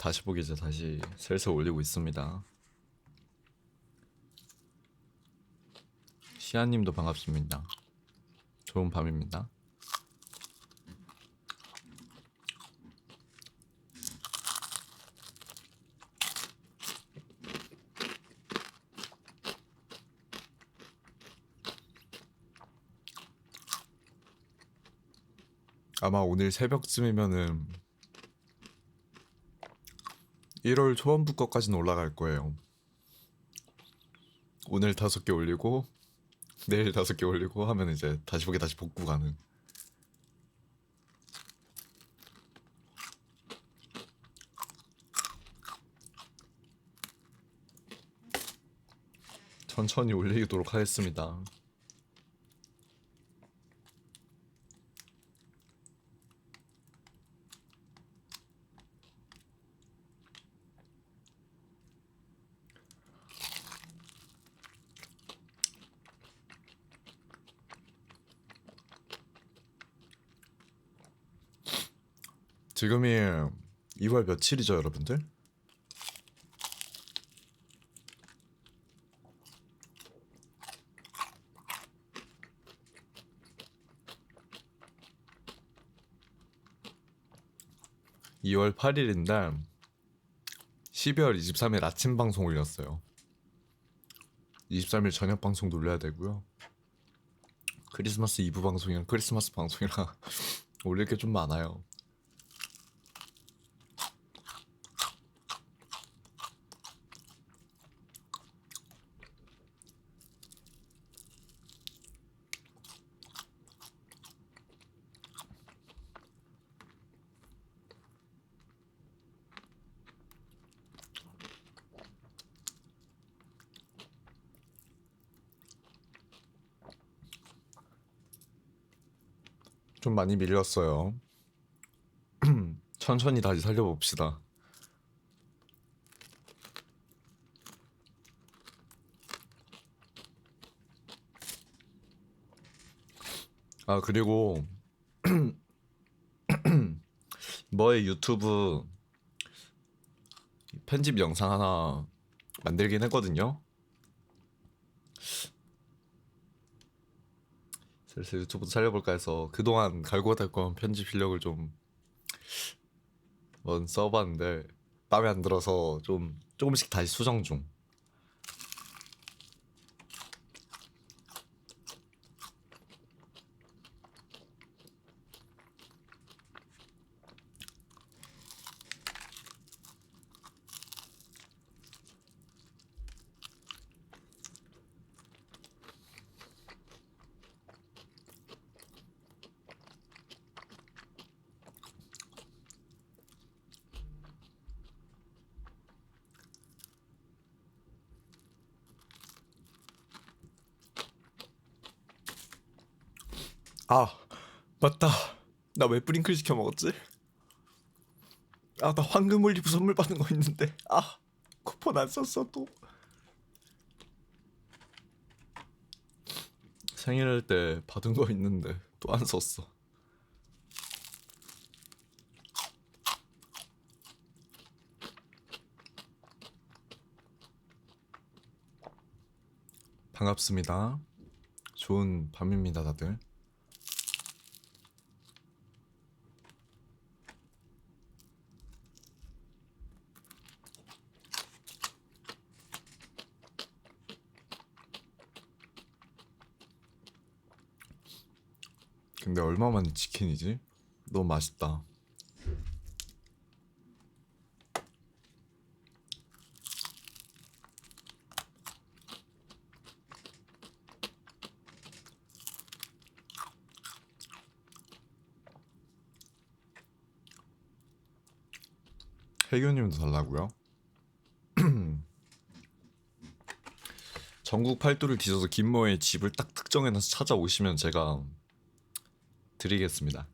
다시 보기 이제 다시 슬슬 올리고 있습니다. 시아님도 반갑습니다. 좋은 밤입니다. 아마 오늘 새벽쯤이면은 1월 초반부 거까지는 올라갈 거예요. 오늘 다섯 개 올리고 내일 다섯 개 올리고 하면 이제 다시 보기 다시 복구 가능. 천천히 올리도록 하겠습니다. 지금이 2월 며칠이죠, 여러분들? (2월 8일인데) (12월 23일) 아침 방송 올렸어요. (23일) 저녁 방송도 올려야 되고요. 크리스마스 이브 방송이랑 크리스마스 방송이랑 올릴 게 좀 많아요 좀 많이 밀렸어요. 천천히 다시 살려봅시다. 아, 그리고 뭐의 유튜브 편집 영상 하나 만들긴 했거든요. 슬슬 유튜브도 살려볼까 해서 그동안 갈고 닦은 편집 실력을 좀 써봤는데 마음에 안 들어서 좀 조금씩 다시 수정 중. 아 맞다. 나 왜 뿌링클 시켜 먹었지? 아 나 황금 올리브 선물 받은 거 있는데 아 쿠폰 안 썼어 또. 생일 때 받은 거 있는데 또 안 썼어. 반갑습니다. 좋은 밤입니다, 다들. 근데 얼마 만에 치킨이지? 너무 맛있다. 해교님도 달라고요? 전국 팔도를 뒤져서 김모의 집을 딱 특정해놔서 찾아오시면 제가 드리겠습니다.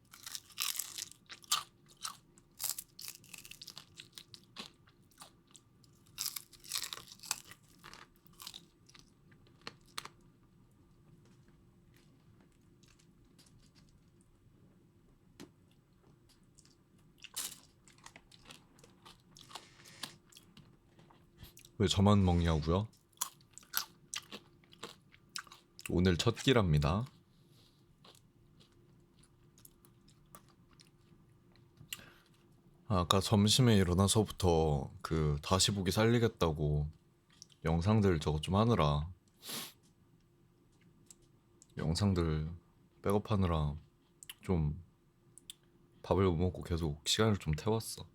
왜 저만 먹냐고요? 오늘 첫 끼랍니다. 아, 아까 점심에 일어나서부터 그 다시 보기 살리겠다고 영상들 저것 좀 하느라 영상들 백업하느라 좀 밥을 못 먹고 계속 시간을 좀 태웠어.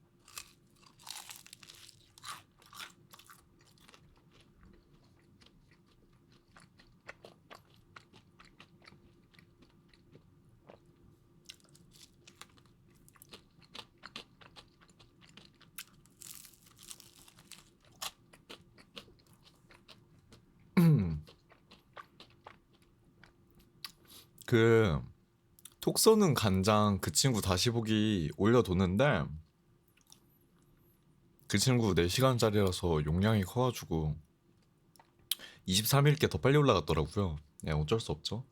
그 톡 쏘는 간장 그 친구 다시 보기 올려뒀는데 그 친구 4시간짜리라서 용량이 커가지고 23일께 더 빨리 올라갔더라고요. 네, 어쩔 수 없죠.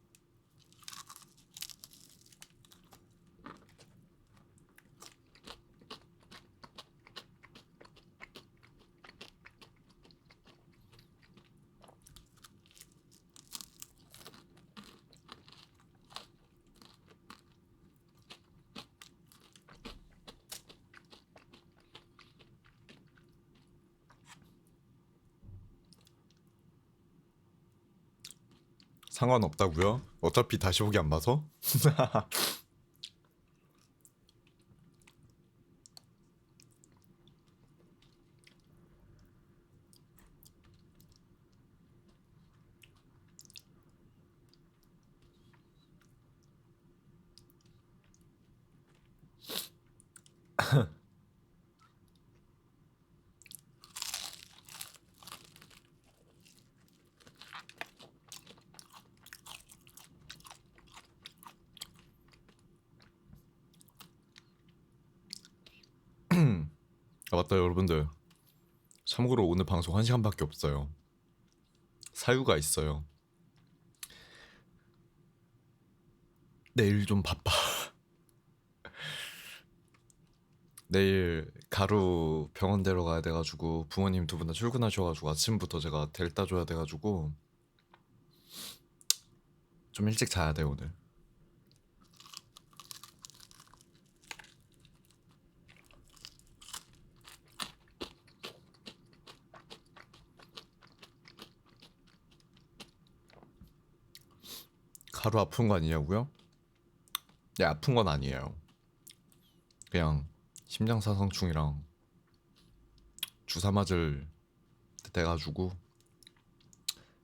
상관없다고요? 어차피 다시 보기 안 봐서? 아 맞다 여러분들. 참고로 오늘 방송 1시간밖에 없어요. 사유가 있어요. 내일 좀 바빠. 내일 가루 병원 데려가야 돼가지고 부모님 두 분 다 출근하셔가지고 아침부터 제가 델따 줘야 돼가지고 좀 일찍 자야 돼 오늘 가루 아픈 거 아니냐고요? 네 아픈 건 아니에요. 그냥 심장사상충이랑 주사 맞을 때 돼가지고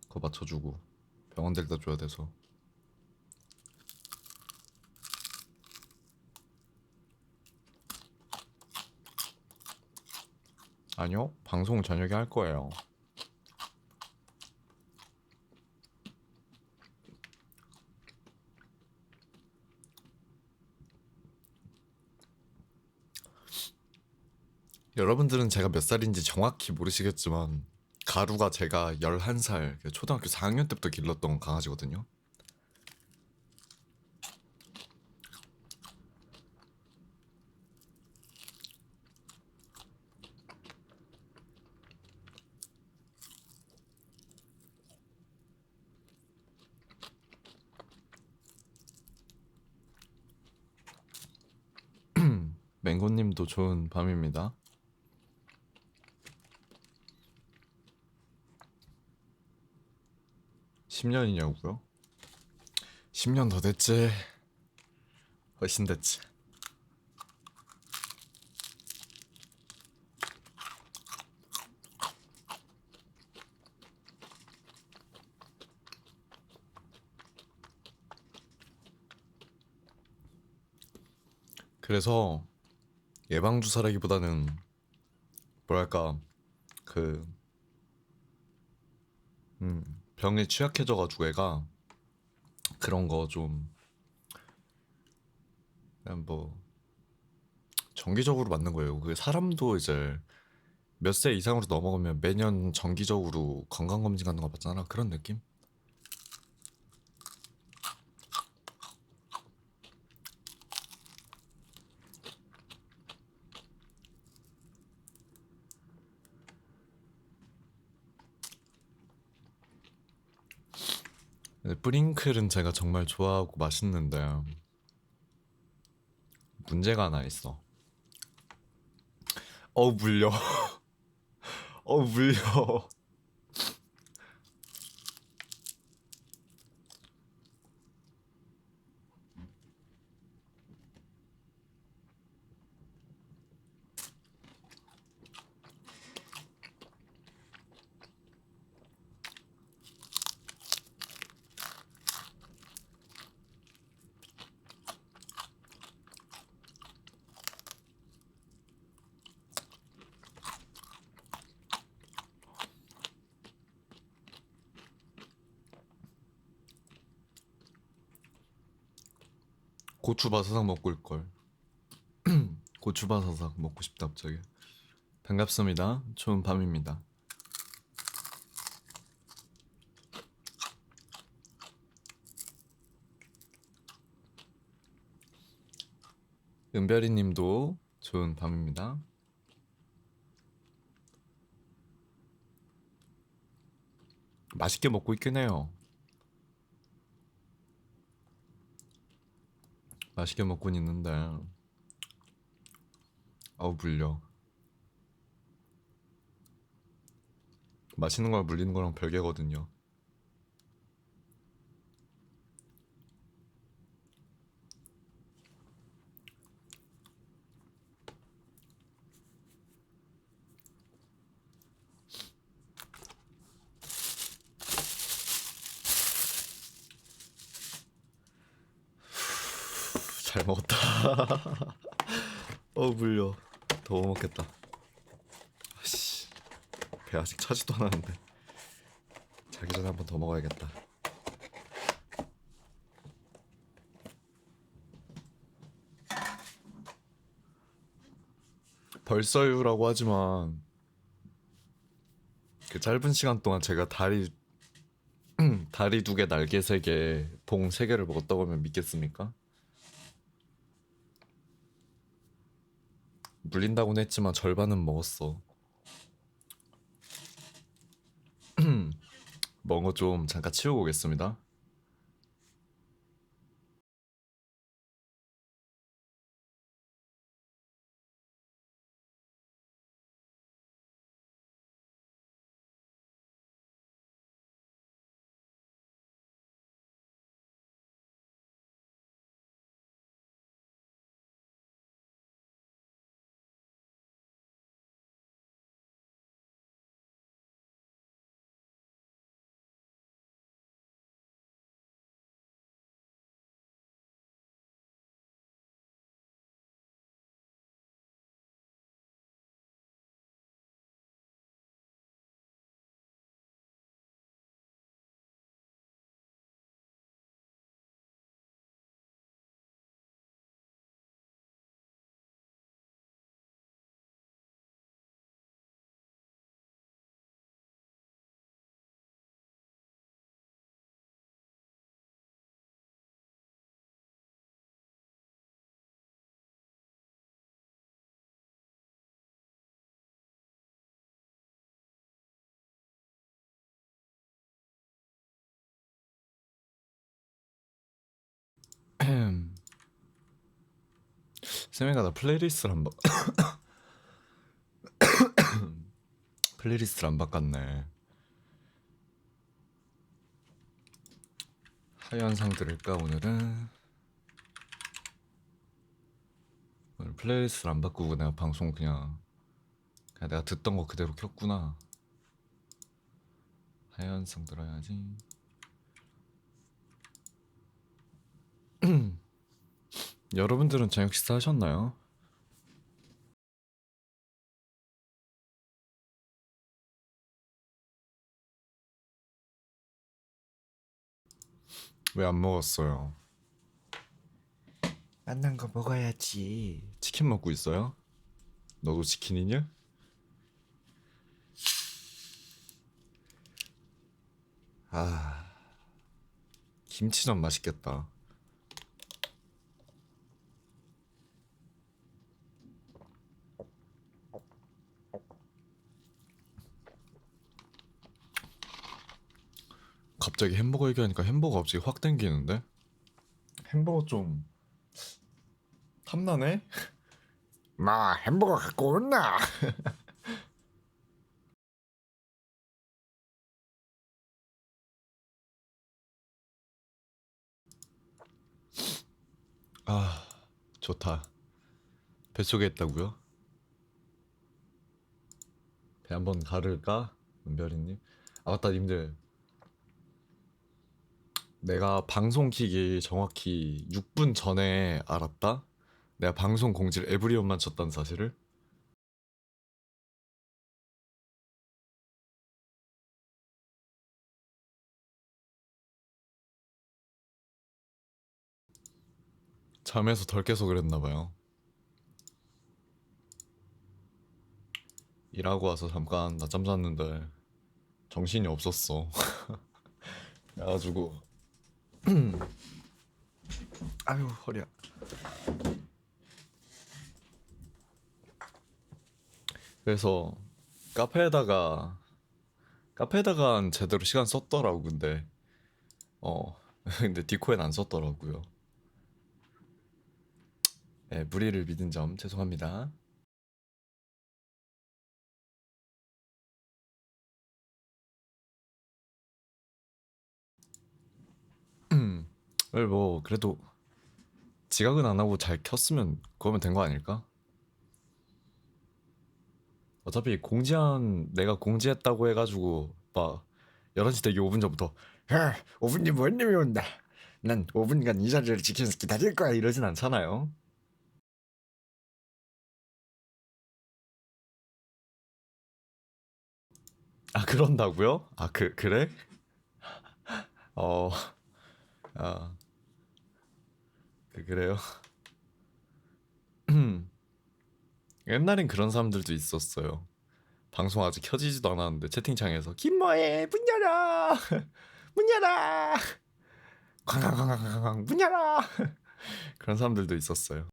그거 맞춰주고 병원 데려다 줘야 돼서. 아니요 방송 저녁에 할 거예요 여러분들은 제가 몇 살인지 정확히 모르시겠지만 가루가 제가 11살 그 초등학교 4학년 때부터 길렀던 강아지거든요. 맹고님도 좋은 밤입니다. 10년이냐고요? 10년 더 됐지. 훨씬 됐지. 그래서 예방 주사라기보다는 뭐랄까 그 음, 병에 취약해져가지고 애가 그런 거 좀 그냥 뭐 정기적으로 맞는 거예요. 그 사람도 이제 몇 세 이상으로 넘어가면 매년 정기적으로 건강 검진 같은 거 받잖아. 그런 느낌? 뿌링클은 제가 정말 좋아하고 맛있는데 문제가 하나 있어. 어 물려. 어 물려. 고추바사삭 먹고 올 걸. 고추바사삭 먹고 싶다 갑자기. 반갑습니다. 좋은 밤입니다. 은별이님도 좋은 밤입니다. 맛있게 먹고 있긴 해요. 맛있게 먹고는 있는데 아우 물려. 맛있는 걸 물리는 거랑 별개거든요 잘 먹었다. 어 물려. 더워 먹겠다. 아씨. 배 아직 차지도 않았는데. 자기 전에 한 번 더 먹어야겠다. 벌써유라고 하지만 그 짧은 시간 동안 제가 다리 다리 두 개 날개 세 개 봉 세 개를 먹었다고 하면 믿겠습니까? 물린다고는 했지만 절반은 먹었어. 거좀 잠깐 치우고 오겠습니다. 세미가 나 플레이리스트를 안 바... 플레이리스트를 안 바꿨네. 하얀 상 들을까 오늘은? 오늘 플레이리스트를 안 바꾸고 내가 방송 그냥 그냥 내가 듣던 거 그대로 켰구나. 하얀 상 들어야지. 여러분들은 저녁 식사 하셨나요? 왜 안 먹었어요? 만난 거 먹어야지. 치킨 먹고 있어요? 너도 치킨이냐? 아, 김치전 맛있겠다. 갑자기 햄버거 얘기하니까 햄버거 갑자기 확 땡기는데? 햄버거 좀 탐나네? 마 햄버거 갖고 온나? 아 좋다 뱃속에 있다고요? 배 한번 가를까? 은별이님 아 맞다 님들 내가 방송 키기 정확히 6분 전에 알았다? 내가 방송 공지를 에브리온만 쳤다는 사실을? 잠에서 덜 깨서 그랬나 봐요. 일하고 와서 잠깐 낮잠 잤는데 정신이 없었어. 그래가지고 아유 허리야. 그래서 카페에다가 카페에다가 제대로 시간 썼더라고 근데. 어 근데 디코엔 안 썼더라고요. 네, 무리를 믿은 점 죄송합니다 음, 뭐 그래도 지각은 안 하고 잘 켰으면 그거면 된 거 아닐까? 어차피 공지한 내가 공지했다고 해가지고 막 11시 되기 5분 전부터 아, 5분 뒤 원님이 온다. 난 5분간 이 자리를 지키면서 기다릴 거야. 이러. 이러진 않잖아요. 아 그런다고요? 아 그 그래? 어, 아, 그 그래요? 옛날엔 그런 사람들도 있었어요. 방송 아직 켜지지도 않았는데 채팅창에서 김모에 문 열어, 문 열어, 쾅쾅쾅쾅쾅 문 열어. 그런 사람들도 있었어요.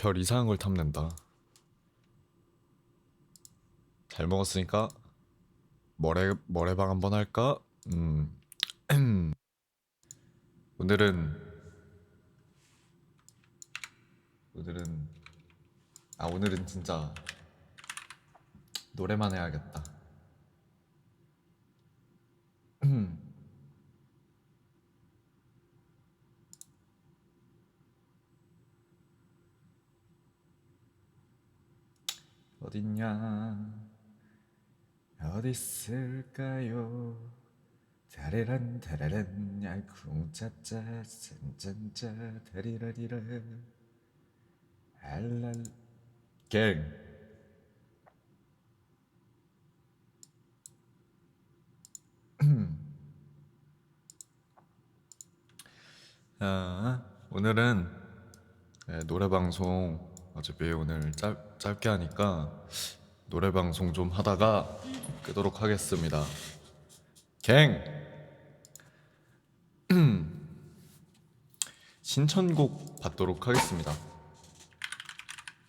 별 이상한 걸 탐낸다. 잘 먹었으니까 머래 머래방 한번 할까? 음. 오늘은 오늘은 아 오늘은 진짜 노래만 해야겠다. 어딨냐? 어디 있을까요? 다리란 다라란 얄쿵짜짜 짠짠짜 다리라리라. 알랄 갱. 아, 오늘은 네, 노래 방송 어차피 오늘 짧, 짧게 하니까 노래 방송 좀 하다가 끄도록 하겠습니다. 갱! 신청곡 받도록 하겠습니다.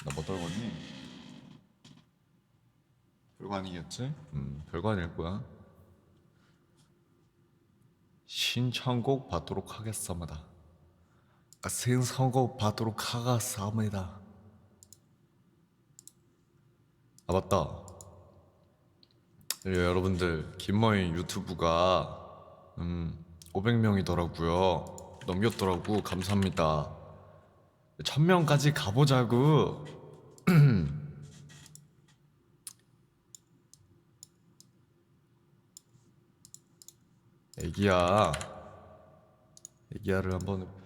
나 뭐 떨궜니? 별거 아니겠지? 음, 별거 아닐 거야. 신청곡 받도록 하겠습니다. 아, 신청곡 받도록 하겠습니다. 아 맞다. 예, 여러분들 김머희 유튜브가 음 500명이더라고요. 넘겼더라고. 감사합니다. 1000명까지 가보자고. 애기야. 애기야를 한번